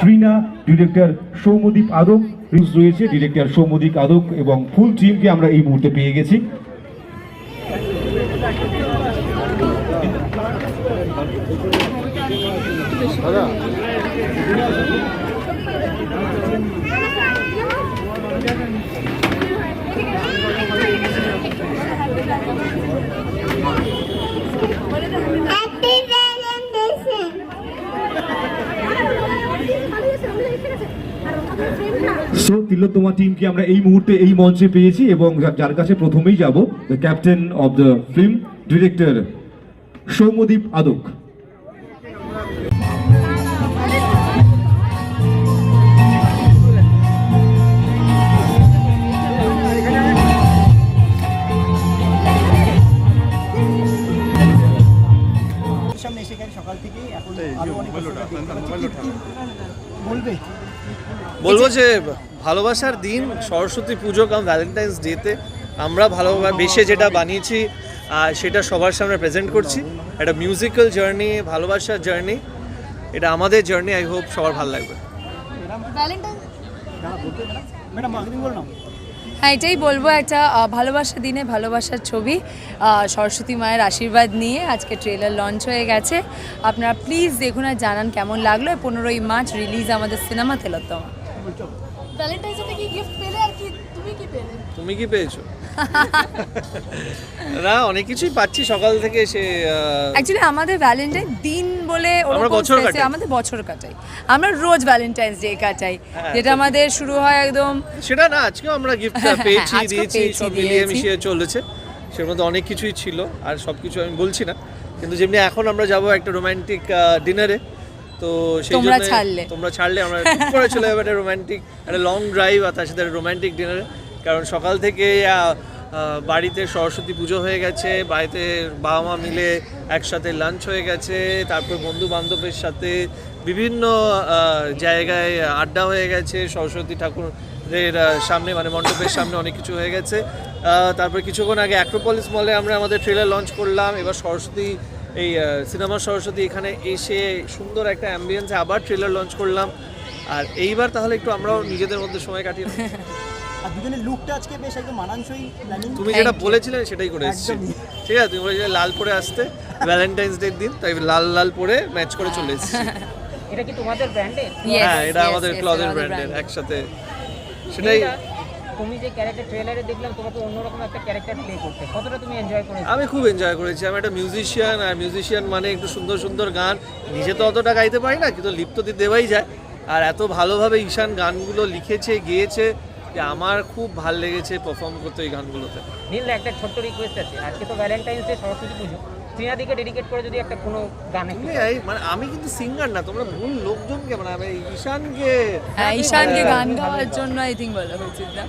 Trina director Soumadip Adak রয়েছে, director Soumadip Adak এবং ফুল টিমকে আমরা এই মুহূর্তে পেয়ে গেছি। Happy Valentine's সো তিলোত্তমা টিমকে আমরা এই মুহূর্তে এই মঞ্চে পেয়েছি এবং যার কাছে প্রথমেই যাব the captain of the film director Soumadip Adak. সকাল থেকেই এখন আরও অনেক। বলবে। বলব যে ভালোবাসার দিন সরস্বতী পুজো কাম ভ্যালেন্টাইন্স ডেতে আমরা ভালোবেসে যেটা বানিয়েছি সেটা সবার সামনে প্রেজেন্ট করছি। একটা মিউজিক্যাল জার্নি ভালোবাসার জার্নি এটা আমাদের জার্নি আই হোপ সবার ভালো লাগবে। ম্যাডাম হ্যাঁ এটাই বলব একটা ভালোবাসা দিনে ভালোবাসার ছবি। সরস্বতী মায়ের আশীর্বাদ নিয়ে আজকে ট্রেলার লঞ্চ হয়ে গেছে। আপনারা প্লিজ দেখুন আর জানান কেমন লাগল। পনেরোই মার্চ রিলিজ আমাদের সিনেমা তেলোত্তমা। ভ্যালেন্টাইন্সে কি গিফট পেলে আর কি তুমি কি পেলে? তুমি কি পেয়েছ? না অনেক কিছুই পাচ্ছি। সকাল থেকে সে অ্যাকচুয়ালি আমাদের ভ্যালেন্টাইন দিন বলে আমরা বছর কাটাই। আমাদের বছর কাটাই। আমরা রোজ ভ্যালেন্টাইন্স ডে কাটাই। হ্যাঁ, যেটা আমাদের শুরু হয় একদম সেটা না আজকেও আমরা গিফট পেয়েছি দিয়েছি সব মিলিয়ে মিশিয়ে চলেছে। সের মধ্যে অনেক কিছুই ছিল আর সব কিছু আমি বলছি না। কিন্তু যেমনি এখন আমরা যাব একটা রোমান্টিক ডিনারে তো সেই জন্যে- ছাড়লে। তোমরা ছাড়লে আমরা করে চলে যাব একটা রোমান্টিক একটা লং ড্রাইভ আর তার সাথে রোমান্টিক ডিনারে কারণ সকাল থেকে বাড়িতে সরস্বতী পুজো হয়ে গেছে বাড়িতে বাবা মা মিলে একসাথে লাঞ্চ হয়ে গেছে তারপর বন্ধু বান্ধবের সাথে বিভিন্ন জায়গায় আড্ডা হয়ে গেছে সরস্বতী ঠাকুরের আহ, সামনে মানে মণ্ডপের সামনে অনেক কিছু হয়ে গেছে তারপর কিছুক্ষণ আগে অ্যাক্রোপলিস মলে আমরা আমাদের ট্রেলার লঞ্চ করলাম এবার সরস্বতী এই সিনেমা সরস্বতী এখানে এসে সুন্দর একটা অ্যাম্বিয়েন্সে আবার ট্রেলার লঞ্চ করলাম আর এইবার তাহলে একটু আমরাও নিজেদের মধ্যে সময় কাটিয়ে। আর দুজনের লুকটা আজকে বেশ একদম মানানসই প্ল্যানিং তুমি যেটা বলেছিলে সেটাই করে এসেছি। ঠিক আছে তুমি বলেছিলে লাল পরে আসতে ভ্যালেন্টাইন্স ডের দিন তাই লাল লাল পরে ম্যাচ করে চলে এসেছি। এটা কি তোমাদের ব্র্যান্ডের হ্যাঁ এটা আমাদের ক্লজের ব্র্যান্ডের একসাথে। সেটাই তুমি যে ক্যারেক্টার ট্রেলারে দেখলাম তোমাকে অন্যরকম একটা ক্যারেক্টার প্লে করতে কতটা তুমি এনজয় করেছ? আমি খুব এনজয় করেছি। আমি একটা মিউজিশিয়ান আর মিউজিশিয়ান মানে একটু সুন্দর সুন্দর গান। নিজে তো অতটা গাইতে পারি না কিন্তু লিপ্ত দিয়ে দেওয়াই যায়। আর এত ভালোভাবে ঈশান গানগুলো লিখেছে গেয়েছে যে আমার খুব ভালো লেগেছে পারফর্ম করতে এই গানগুলোতে। নীল একটা ছোট্ট রিকোয়েস্ট আছে। আজকে তো ভ্যালেন্টাইন্স ডে সরস্বতী পুজো। ত্রিনাদিকে ডেডিকেট করে যদি একটা কোনো গান মানে আমি কিন্তু সিঙ্গার না তোমরা ভুল লোকজনকে মানে আমি ঈশানকে হ্যাঁ ঈশানকে হ্যাঁ, গান গাওয়ার জন্য আই থিঙ্ক বলা উচিত না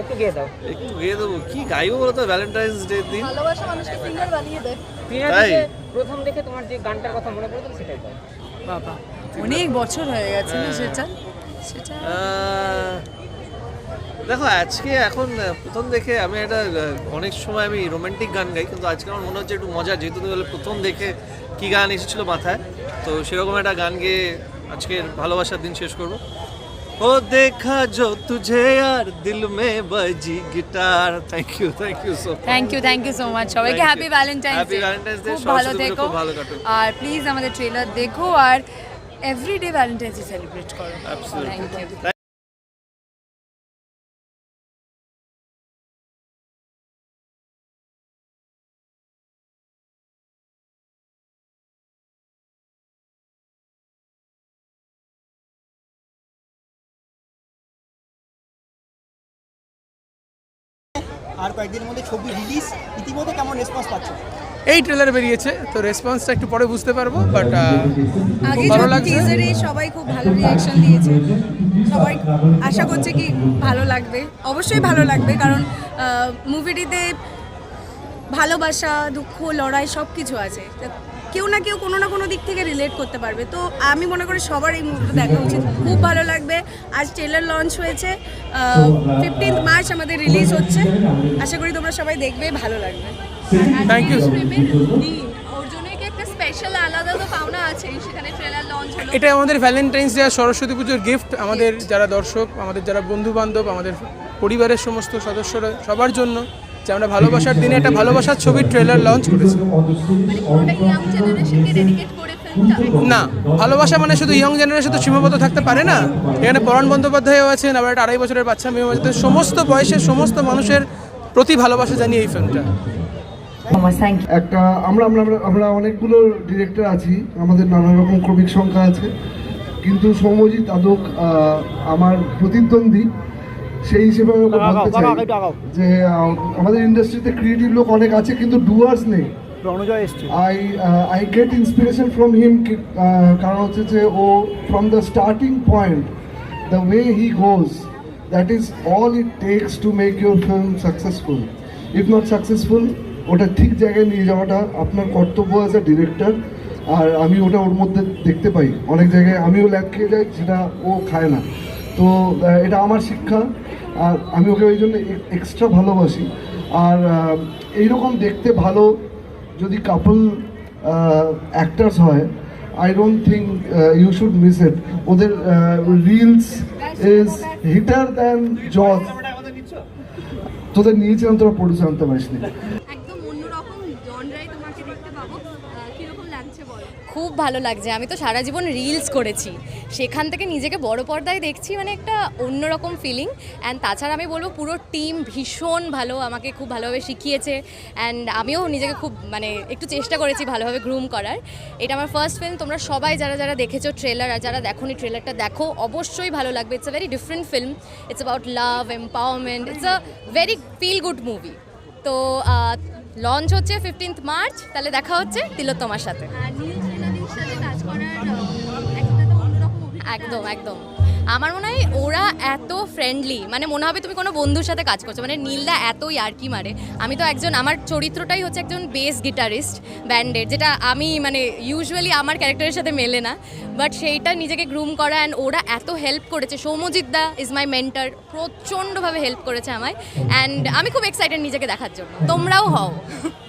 একটু গেয়ে দাও। একটু গেয়ে দেবো। কি গাইবো বলো তো ভ্যালেন্টাইন্স ডে দিন? ভালোবাসা মানুষকে সিঙ্গার বানিয়ে দেয়। ত্রিনাদিকে প্রথম দেখে তোমার যে গানটার কথা মনে পড়ে তুমি সেটাই দাও। বাবা অনেক বছর হয়ে গেছে না সেটা? সেটা আহ, দেখো আজকে এখন প্রথম দেখে আমি আহ, অনেক সময় আমি রোমান্টিক গান গাই কিন্তু আজকে আমার মনে হচ্ছে একটু মজা যেহেতু তুমি বলে প্রথম দেখে কি গান এসেছিল মাথায় তো সেরকম একটা গান গেয়ে আজকের ভালোবাসার দিন শেষ করব। ও দেখা যো তুঝে আর Dil Mein Baji guitar. Thank you thank you so thank you thank you so much সবাইকে. হ্যাপি ভ্যালেন্টাইন্স Valentine's Day, খুব ভালো থেকো খুব ভালো কাটুক। আর প্লিজ আমাদের ট্রেলার দেখো আর এভরিডে ভ্যালেন্টাইন্স ডে সেলিব্রেট করো. থ্যাংক ইউ আর কয়েকদিনের মধ্যে ছবি রিলিজ ইতিমধ্যে কেমন রেসপন্স পাচ্ছ? এই ট্রেলার বেরিয়েছে তো রেসপন্সটা একটু পরে বুঝতে পারব বাট আগে ভালো লাগছে। টিজারে সবাই খুব ভালো রিয়াকশন দিয়েছে সবাই আশা করছে কি ভালো লাগবে। অবশ্যই ভালো লাগবে কারণ মুভিটিতে ভালোবাসা দুঃখ লড়াই সব কিছু আছে। কেউ না কেউ কোনো না কোনো দিক থেকে রিলেট করতে পারবে। তো আমি মনে করি সবার এই মুভিটা দেখা উচিত। খুব ভালো লাগবে। আজ ট্রেলার লঞ্চ হয়েছে। ফিফটিন্থ মার্চ আমাদের রিলিজ হচ্ছে। আশা করি তোমরা সবাই দেখবে ভালো লাগবে। থ্যাংক ইউ স্পেশাল আলাদা তো পাওনা আছেই সেখানে ট্রেলার লঞ্চ হলো। এটা আমাদের ভ্যালেন্টাইন্স ডে সরস্বতী পুজোর গিফট আমাদের যারা দর্শক আমাদের যারা বন্ধু বান্ধব আমাদের পরিবারের সমস্ত সদস্যরা সবার জন্য যে আমরা ভালোবাসার দিনে একটা ভালোবাসার ছবির ট্রেলার লঞ্চ করেছি। না, ভালোবাসা মানে শুধু ইয়ং জেনারেশন তো সীমাবদ্ধ থাকতে পারে না। এখানে পরাণ বন্দ্যোপাধ্যায়ও আছেন, আবার একটা আড়াই বছরের বাচ্চা মেয়েও আছে। সমস্ত বয়সের, সমস্ত মানুষের প্রতি ভালোবাসা জানিয়ে এই ফিল্মটা একটা, আমরা আমরা, আমরা- অনেকগুলো ডিরেক্টর আছি, আমাদের নানা রকম ক্রমিক সংখ্যা আছে। কিন্তু সৌম্যজিৎ আদক আমার প্রতিদ্বন্দ্বী। সেই হিসেবে আমি বলতে চাই যে আমাদের ইন্ডাস্ট্রিতে ক্রিয়েটিভ লোক অনেক আছে কিন্তু ডুয়ার্স নেই। I I get inspiration from him কারণ হচ্ছে যে ও from the starting point the way he goes that is all it takes to make your film successful if not successful ওটা ঠিক জায়গায় নিয়ে যাওয়াটা আপনার কর্তব্য অ্যাজ এ ডিরেক্টর আর আমি ওটা ওর মধ্যে দেখতে পাই। অনেক জায়গায় আমিও ল্যাব খেয়ে যাই সেটা ও খায় না। তো এটা আমার শিক্ষা। আর আমি ওকে ওই জন্য এক্সট্রা ভালোবাসি। আর এইরকম দেখতে ভালো যদি কাপল অ্যাক্টার্স হয় I don't think you should miss it ওদের রিলস ইজ হিটার দ্যান জজ তোদের নিয়েছিলাম তোরা প্রডিউসার আনতে পারিসনি একদম অন্যরকম জনরাই তোমাকে দেখতে পাবো আহ, কীরকম লাগছে বলো খুব ভালো লাগছে। আমি তো সারা জীবন রিলস করেছি। সেখান থেকে নিজেকে বড় পর্দায় দেখছি মানে একটা অন্যরকম ফিলিং অ্যান্ড তাছাড়া আমি বলব, পুরো টিম ভীষণ ভালো, আমাকে খুব ভালোভাবে শিখিয়েছে। অ্যান্ড আমিও নিজেকে খুব মানে একটু চেষ্টা করেছি ভালোভাবে গ্রুম করার। এটা আমার ফার্স্ট ফিল্ম তোমরা সবাই যারা যারা দেখেছ ট্রেলার আর যারা দেখোনি ট্রেলারটা দেখো। অবশ্যই ভালো লাগবে। It's a very different film it's about love empowerment it's a very feel good movie তো লঞ্চ হচ্ছে ফিফটিন্থ মার্চ তাহলে দেখা হচ্ছে তিলোত্তমার সাথে। আর সাথে কাজ করার একটা তো অন্যরকম একদম একদম। আমার মনে হয় ওরা এত ফ্রেন্ডলি মানে মনে হবে তুমি কোনো বন্ধুর সাথে কাজ করছ মানে নীলদা এত ইয়ার্কি মারে। আমি তো একজন আমার চরিত্রটাই হচ্ছে একজন বেস গিটারিস্ট ব্যান্ডের যেটা আমি মানে ইউজুয়ালি আমার ক্যারেক্টারের সাথে মেলে না বাট সেইটা নিজেকে গ্রুম করা অ্যান্ড ওরা এত হেল্প করেছে। সৌম্যজিৎ দা ইজ মাই মেন্টার প্রচণ্ডভাবে হেল্প করেছে আমায় অ্যান্ড আমি খুব এক্সাইটেড নিজেকে দেখার জন্য। তোমরাও হও।